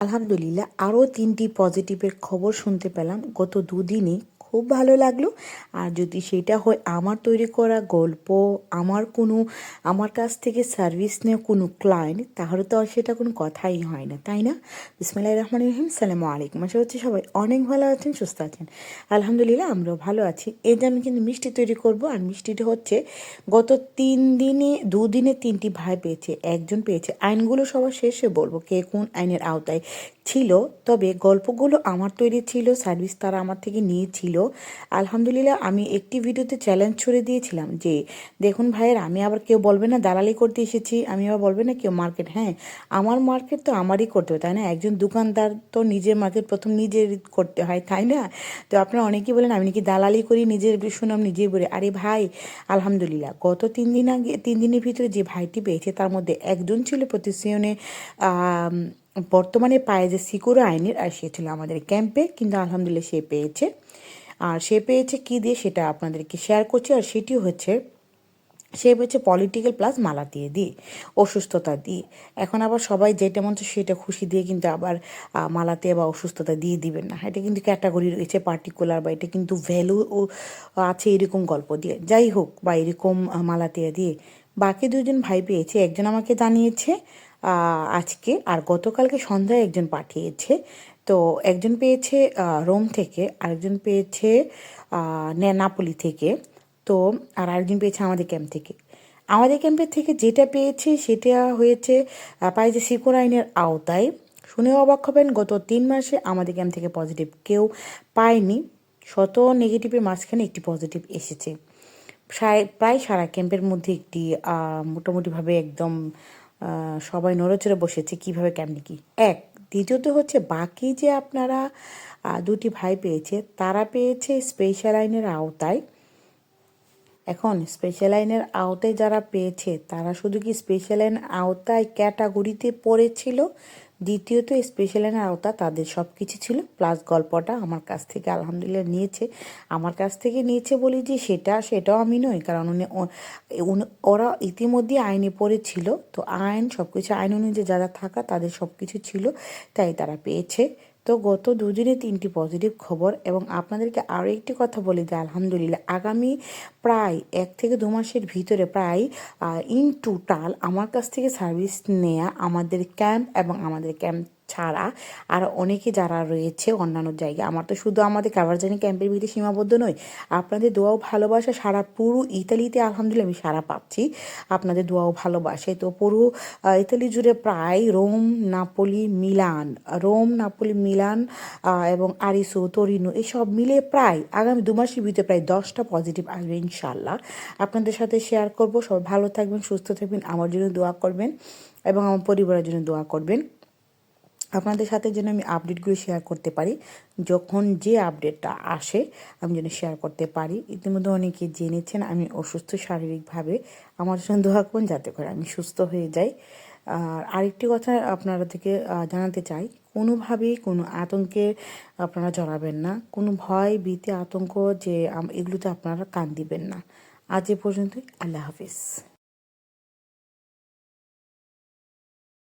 আলহামদুলিল্লাহ আরও তিনটি পজিটিভের খবর শুনতে পেলাম। গত দুদিনই খুব ভালো লাগল। আর যদি সেটা হয় আমার তৈরি করা গল্প, আমার কোনো, আমার কাছ থেকে সার্ভিস নিয়ে কোনো ক্লায়েন্ট তাহলে তো আর সেটা কোনো কথাই হয় না, তাই না? বিসমিল্লাহ রহমান রহিম সালামু আলাইকুম। আশা হচ্ছে সবাই অনেক ভালো আছেন, সুস্থ আছেন। আলহামদুলিল্লাহ আমরাও ভালো আছি। এই যে আমি কিন্তু মিষ্টি তৈরি করব, আর মিষ্টিটা হচ্ছে গত তিন দিনে, দুদিনে তিনটি ভাই পেয়েছে, একজন পেয়েছে। আইনগুলো সবার শেষে বলব কে কোন আইনের আওতায় ছিল, তবে গল্পগুলো আমার তৈরি ছিল সার্ভিস তারা আমার থেকে নিয়েছিল। আলহামদুলিল্লাহ, আমি একটি ভিডিওতে চ্যালেঞ্জ ছড়ে দিয়েছিলাম যে, দেখুন ভাইয়ের, আমি আবার কেউ বলবে না, দালালি করতে এসেছি, আমি আবার বলবে না কেউ মার্কেট হ্যাঁ আমার মার্কেট তো আমারই করতে হবে, তাই না? একজন দোকানদার তো নিজের মার্কেট প্রথম নিজের করতে হয়, তাই না? তো আপনারা অনেকেই বলেন, আমি নাকি দালালি করি, নিজের সুনাম নিজেই বলি। আরে ভাই, আলহামদুলিল্লাহ, গত তিন দিন আগে, তিন দিনের ভিতরে যে ভাইটি পেয়েছে, তার মধ্যে একজন ছিল প্রতিশ্রয়নে বর্তমানে পায়ে যে সিকিউর আইনের, আর সে ছিল আমাদের ক্যাম্পে কিন্তু আলহামদুলিল্লাহ সে পেয়েছে। আর সে পেয়েছে কী দিয়ে সেটা আপনাদেরকে শেয়ার করছি, আর সেটি হচ্ছে, সে পেয়েছে পলিটিক্যাল প্লাস মালা দিয়ে দিয়ে অসুস্থতা দিয়ে এখন আবার সবাই যেটা মন সেটা খুশি দিয়ে কিন্তু আবার মালাতে বা অসুস্থতা দিয়ে দিবেন না। এটা কিন্তু ক্যাটাগরি রয়েছে পার্টিকুলার বা এটা কিন্তু ভ্যালু আছে এরকম গল্প দিয়ে। যাই হোক, বা এরকম মালাতে দিয়ে বাকি দুজন ভাই পেয়েছে, একজন আমাকে জানিয়েছে আজকে আর গতকালকে সন্ধ্যায় একজন পাঠিয়েছে। তো একজন পেয়েছে রোম থেকে, আরেকজন পেয়েছে নাপলি থেকে। তো আর আরেকজন পেয়েছে আমাদের ক্যাম্প থেকে। আমাদের ক্যাম্পের থেকে যেটা পেয়েছে সেটা হয়েছে পাইছে সিকোর আইনের আওতায়। শুনে অবাক হবেন, গত তিন মাসে আমাদের ক্যাম্প থেকে পজিটিভ কেউ পায়নি। শত নেগেটিভের মাঝখানে একটি পজিটিভ এসেছে। প্রায় সারা ক্যাম্পের মধ্যে একটি মোটামুটিভাবে একদম সবাই নড়েচড়ে বসেছে কীভাবে কেমনি কি। এক, দ্বিতীয়ত হচ্ছে বাকি যে আপনারা দুটি ভাই পেয়েছে, তারা পেয়েছে স্পেশাল আইনের আওতায়। এখন স্পেশাল আইনের আওতায় যারা পেয়েছে, তারা শুধু কি স্পেশাল আইন আওতায় ক্যাটাগরিতে পড়েছিল? দ্বিতীয়ত স্পেশালের আওতা তাদের সব কিছু ছিল প্লাস গল্পটা আমার কাছ থেকে আলহামদুলিল্লাহ নিয়েছে। আমার কাছ থেকে নিয়েছে বলি যে সেটা, সেটাও আমি নই, কারণ উনি ওরা ইতিমধ্যে আইনে পড়েছিল, তো আইন সব কিছু আইন অনুযায়ী যারা থাকা তাদের সব কিছু ছিল, তাই তারা পেয়েছে। তো গত দুদিনে তিনটি পজিটিভ খবর এবং আপনাদেরকে আরও একটি কথা বলি যে আলহামদুলিল্লাহ। আগামী প্রায় এক থেকে দু মাসের ভিতরে প্রায় ইন টোটাল আমার কাছ থেকে সার্ভিস নেয়া আমাদের ক্যাম্প এবং আমাদের ক্যাম্প ছাড়া আর অনেকে যারা রয়েছে অন্যান্য জায়গায়, আমার তো শুধু আমাদের কাভারজানি ক্যাম্পের ভিতরে সীমাবদ্ধ নয়, আপনাদের দোয়াও ভালোবাসা, সারা পুরো ইতালিতে আলহামদুলিল্লাহ আমি সারা পাচ্ছি, আপনাদের দোয়াও ভালোবাসে। তো পুরো ইতালি জুড়ে প্রায় Rome, Napoli, Milan, Rome, Napoli, Milan এবং আরিসো তরিনো এসব মিলে প্রায় আগামী দু মাসের ভিতরে প্রায় দশটা পজিটিভ আসবে ইনশাল্লাহ আপনাদের সাথে শেয়ার করব, সবাই ভালো থাকবেন, সুস্থ থাকবেন, আমার জন্য দোয়া করবেন এবং আমার পরিবারের জন্য দোয়া করবেন। আপনাদের সাথে যেন আমি আপডেটগুলো শেয়ার করতে পারি। যখন যে আপডেটটা আসে, আমি যেন শেয়ার করতে পারি। ইতিমধ্যে অনেকে জেনেছেন, আমি অসুস্থ শারীরিকভাবে। আমার জন্য দোয়া করুন যাতে করে আমি সুস্থ হয়ে যাই। আর আরেকটি কথা আপনারা থেকে জানাতে চাই। কোনোভাবেই কোনো আতঙ্কে আপনারা জড়াবেন না। কোনো ভয়, ভীতি, আতঙ্ক যে এগুলোতে আপনারা কান দিবেন না। আজ এ পর্যন্তই। আল্লাহ হাফিজ।